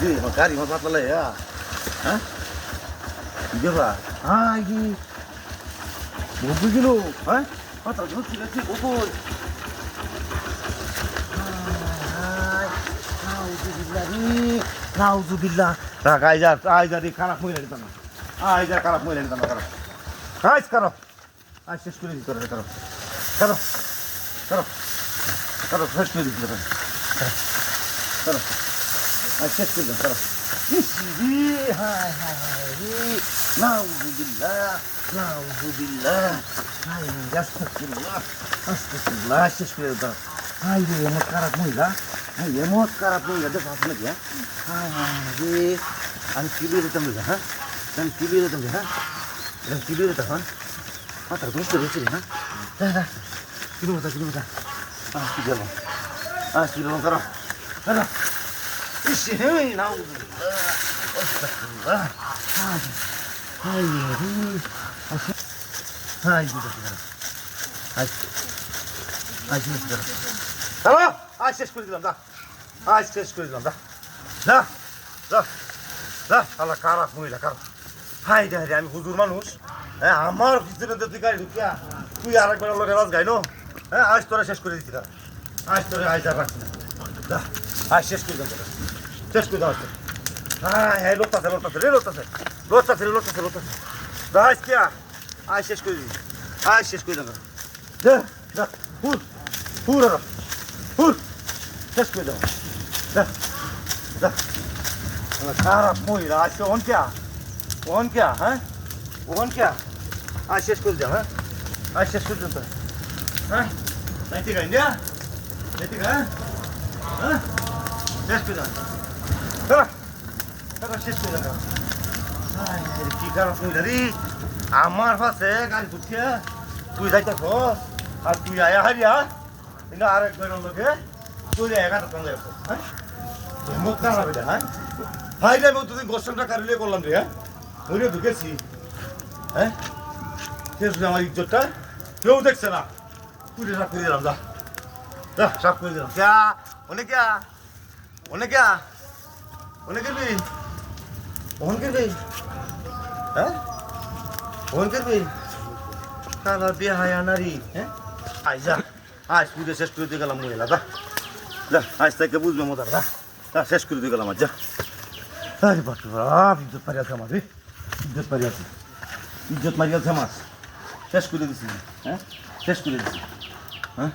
যে আমার গাড়ি আমার পাতলা লাগে হ্যাঁ কি ব্যাপার হ্যাঁ কি বলতে গেল হ্যাঁ কথা ধরছি গেছি ওপর নাউজুবিল্লাহ রাখ আইজার আইজার এই খারাপ মহিলা দিতাম না আইজার খারাপ মহিলা দিতাম না খারাপ আইজ খারাপ আজ শেষ করে দিতে হবে খারাপ খারাপ খারাপ খারাপ শেষ করে দিতে হবে খারাপ আজ শেষ করে দিলাম খারাপ ইসি হায় হায় হায় রে নাউজুবিল্লাহ নাউজুবিল্লাহ হায় আস্তাগফিরুল্লাহ আস্তাগফিরুল্লাহ শেষ করে দিতাম হায় রে এমন খারাপ মহিলা হায় এমন খারাপ মহিলা দেখো আসলে কি হ্যাঁ হায় হায় রে আমি কি বিয়ে দিতাম রে হ্যাঁ আমি কি বিয়ে দিতাম ইসি হেই নাও আস্তাগফিরুল্লাহ হায় হায় রে আসে হায় দিদা দিদা আজ শেষ করে দিলাম দা আজ শেষ করে দিলাম দা দা দা দা আল্লাহ খারাপ মহিলা খারাপ হাই রে আমি হুজুর মানুষ হ্যাঁ আমার পিছনে তো তুই গাড়ি ঢুকিয়া তুই আর একবার লোকের রাজ গাই নো হ্যাঁ আজ তোরা শেষ করে দিচ্ছি আজ তোরা আজ আর রাখছি না দা। আজ শেষ করে তোরা শেষ করে দাও হ্যাঁ হ্যাঁ লোকটাছে লোকটাছে রে লোকটাছে লোকটাছে রে লোকটাছে লোকটাছে দা আজ কে আজ শেষ করে দিচ্ছি আজ শেষ করে দিলাম দে, দা হুর হুর হুর শেষ করে দাও। দা দা। খারাপ মহিলা আজকে ওন কে ওন কে হ্যাঁ? ওন কে আজ শেষ করে দাও হ্যাঁ? আজ শেষ করে দাও হ্যাঁ? নাইতে গাই ইন্ডিয়া নাইতে গা হ্যাঁ? হ্যাঁ? হ্যাঁ হায়। আমার পাশে গাড়ি ঢুকিয়ে তুই যাইতে আর তুই আয়া হারিয়া? কিন্তু আরেক বেরোর লোকে তুই এগারো হ্যাঁ? হ্যাঁ? তুই গোসলটা কারিলে করলাম রে হ্যাঁ? মরে ঢুকেছি হ্যাঁ? আমার ইজ্জতটা। কেউ দেখছে না। তুই করে দিলাম, যা। আই যা আজ পুজো শেষ করে দিয়ে গেলাম মহিলা, যা। আজ থেকে বুঝবে মতো যা। শেষ করে দিয়ে গেলাম আজ আরে বাপ বাপ, ইজ্জত মারি আছে আমার রে ইজ্জত মারি আছে। ইজ্জত মারি আছে আমার। শেষ করে দিছি হ্যাঁ? শেষ করে দিছি হ্যাঁ?